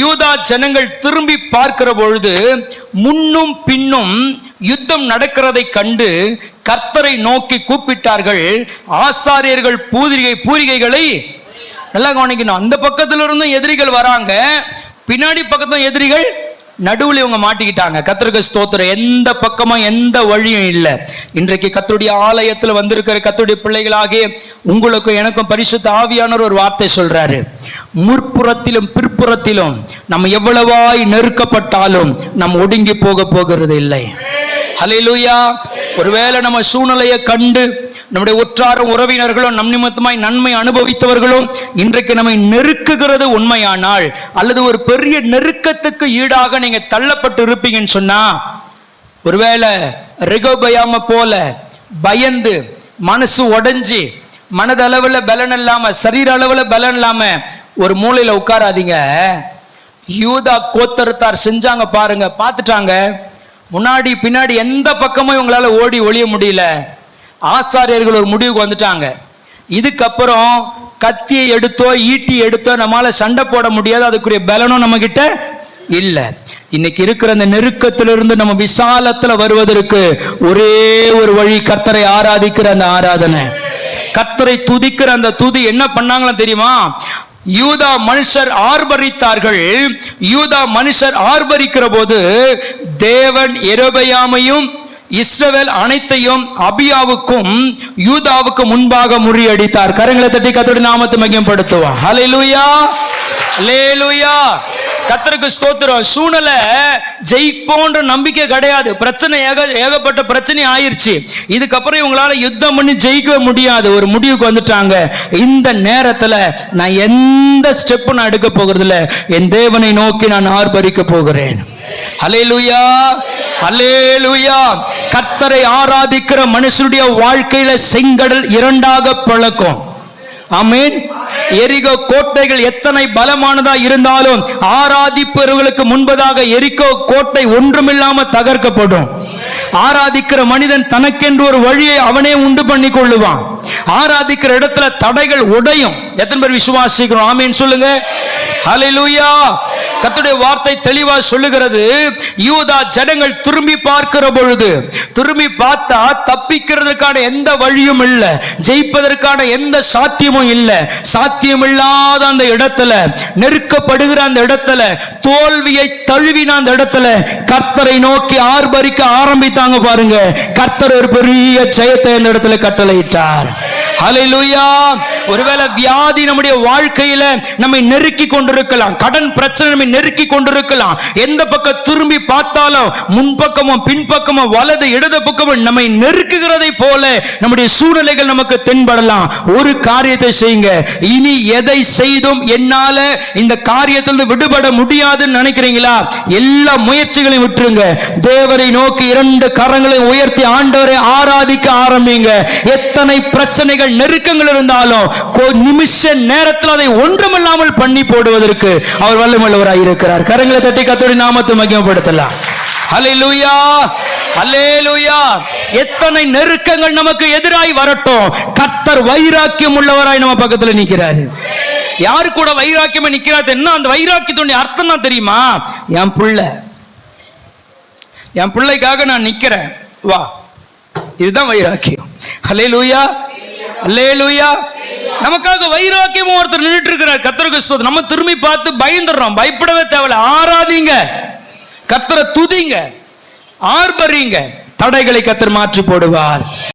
யூதா ஜனங்கள் திரும்பி பார்க்கிற பொழுது முன்னும் பின்னும் யுத்தம் நடக்கிறதை கண்டு கர்த்தரை நோக்கி கூப்பிட்டார்கள் ஆசாரியர்கள் பூதிரிகை பூரிகைகளை நல்லா கவனிக்கணும். அந்த பக்கத்துல இருந்தும் எதிரிகள் வராங்க. பின்னாடி பக்கத்தும் எதிரிகள் நடுவில் இவங்க மாட்டிக்கிட்டாங்க. கத்தருக்கு ஸ்தோத்திரம். எந்த பக்கமும் எந்த வழியும் இல்லை. இன்றைக்கு கத்தருடைய ஆலயத்தில் வந்திருக்கிற கத்தருடைய பிள்ளைகளாகிய உங்களுக்கும் எனக்கும் பரிசுத்த ஆவியானவர் ஒரு வார்த்தை சொல்றாரு. முற்புறத்திலும் பிற்புறத்திலும் நம்ம எவ்வளவாய் நெருக்கப்பட்டாலும் நாம் ஒடுங்கி போக போகிறது இல்லை. ஹalleluya ஒருவேளை நம்ம சூழ்நிலையை கண்டு நம்முடைய உற்றாரும் உறவினர்களும் நம் நிமித்தமாய் நன்மை அனுபவித்தவர்களும் இன்றைக்கு நம்மை நெருக்குகிறது உண்மையானால் அல்லது ஒரு பெரிய நெருக்கத்துக்கு ஈடாக நீங்க தள்ளப்பட்டு இருப்பீங்கன்னு சொன்னா ஒருவேளை ரிகோபயாம போல பயந்து மனசு உடைஞ்சு மனதளவில் பலன் இல்லாம சரீர அளவில் பலன் இல்லாம ஒரு மூலையில உட்காராதீங்க. யூதா கோத்தருத்தார் செஞ்சாங்க பாருங்க பார்த்துட்டாங்க. முன்னாடி பின்னாடி எந்த பக்கமும் இவங்களால ஓடி ஒளிய முடியல. ஆசாரியர்கள் ஒரு முடிவுக்கு வந்துட்டாங்க. இதுக்கப்புறம் கத்தியை எடுத்தோ ஈட்டி எடுத்தோ நம்மளால சண்டை போட முடியாது அதுக்குரிய பலனும் நம்ம கிட்ட இல்ல. இன்னைக்கு இருக்கிற அந்த நெருக்கத்திலிருந்து நம்ம விசாலத்துல வருவதற்கு ஒரே ஒரு வழி கர்த்தரை ஆராதிக்கிற அந்த ஆராதனை. கர்த்தரை துதிக்கிற அந்த துதி என்ன பண்ணாங்களோ தெரியுமா? யூதா மனுஷர் ஆர்ப்பரித்தார்கள். யூதா மனுஷர் ஆர்ப்பரிக்கிற போது தேவன் எரோபயாமையும் இஸ்ரவேல் அனைத்தையும் அபியாவுக்கும் யூதாவுக்கு முன்பாக முறியடித்தார். கரங்களை தட்டி கத்தோடு நாமத்தை மையப்படுத்துவார் ஹலே லூயா லே லூயா கத்தருக்கு ஸ்தோத்திரம். சூழ்நிலை ஜெயிப்போன்ற நம்பிக்கை கிடையாது. பிரச்சனை ஏக ஏகப்பட்ட பிரச்சனை ஆயிருச்சு. இதுக்கப்புறம் இவங்களால யுத்தம் பண்ணி ஜெயிக்க முடியாது. ஒரு முடிவுக்கு வந்துட்டாங்க. இந்த நேரத்துல நான் எந்த ஸ்டெப்பும் நான் எடுக்க போகிறது இல்ல என் தேவனை நோக்கி நான் ஆர்ப்பரிக்க போகிறேன். ஹalleluya ஹalleluya கர்த்தரை ஆராதிக்கிற மனுஷனுடைய வாழ்க்கையில செங்கடல் இரண்டாக பழக்கம். ஆமென் எரிகோ கோட்டைகள் எத்தனை பலமானதா இருந்தாலும் ஆராதிப்பவர்களுக்கு முன்பதாக எரிகோ கோட்டை ஒன்றுமில்லாம தகர்க்கப்படும். ஆராதிக்கிற மனிதன் தனக்கென்று ஒரு வழியை அவனே உண்டு பண்ணி கொள்ளுவான் ஆராதிக்கிற இடத்துல தடைகள் உடையும். எத்தனை பேர் விசுவாசிக்கிறோம்? ஆமீன் சொல்லுங்க. ஹலிலூயா கத்துடைய வார்த்தை தெளிவா சொல்லுகிறது. யூதா ஜனங்கள் திரும்பி பார்க்கிற பொழுது திரும்பி பார்த்தா தப்பிக்கிறதுக்கான எந்த வழியும் இல்லை ஜெயிப்பதற்கான எந்த சாத்தியமும் இல்லை. சாத்தியம் இல்லாத அந்த இடத்துல நெருக்கப்படுகிற அந்த இடத்துல தோல்வியை தழுவின அந்த இடத்துல கர்த்தரை நோக்கி ஆர்ப்பரிக்க ஆரம்பித்தாங்க பாருங்க. கர்த்தர் ஒரு பெரிய ஜெயத்தை அந்த இடத்துல கட்டளையிட்டார். ஹalleluya. ஒருவேளை வியாதி நம்முடைய வாழ்க்கையில நம்மை நெருக்கி கொண்டிருக்கலாம். கடன் பிரச்சனை நம்மை நெருக்கி கொண்டிருக்கலாம். எந்த பக்கம் திரும்பி பார்த்தாலும் முன்பக்கமும் பின்பக்கமும் வலது இடது பக்கமும் நம்மை நெருக்குகிறதை போல நம்முடைய சூழ்நிலைகள் நமக்கு தென்படலாம். ஒரு காரியத்தை செய்யுங்க. இனி எதை செய்தும் என்னால இந்த காரியத்திலிருந்து விடுபட முடியாதுன்னு நினைக்கிறீங்களா? எல்லா முயற்சிகளையும் விட்டுருங்க. தேவரை நோக்கி இரண்டு கரங்களை உயர்த்தி ஆண்டவரை ஆராதிக்க ஆரம்பிங்க. எத்தனை பிரச்சனைகள் நெருக்கங்கள் இருந்தாலும் நிமிஷ நேரத்தில் அதை ஒன்றுமில்லாமல் பண்ணி போடுவதற்கு அவர் வல்லமுள்ளவராய் இருக்கிறார். கரங்களை தட்டி கத்தோடி நாமத்தை மகிமப்படுத்தலாம். எத்தனை நெருக்கங்கள் நமக்கு எதிராய் வரட்டும். கத்தர் வைராக்கியம் உள்ளவராய் நம்ம பக்கத்துல நிக்கிறாரு யாரு கூட வைராக்கியமா நிக்கிறாரு என்ன அந்த வைராக்கியத்துடைய அர்த்தம் தான் தெரியுமா? என் பிள்ளை. என் பிள்ளைக்காக நான் நிக்கிறேன் வா. இதுதான் வைராக்கியம். ஹலே லூயா ஹலே லூயா நமக்காக வைராக்கியம் ஒருத்தர் நின்றுட்டு இருக்கிறார் கத்தருக்கு ஸ்தோத்திரம். நம்ம திரும்பி பார்த்து பயந்துடுறோம். பயப்படவே தேவையில்ல. ஆராதிங்க. கத்தரை துதிங்க. ஆர்பறிங்க தடைகளை கத்தர் மாற்றி போடுவார்.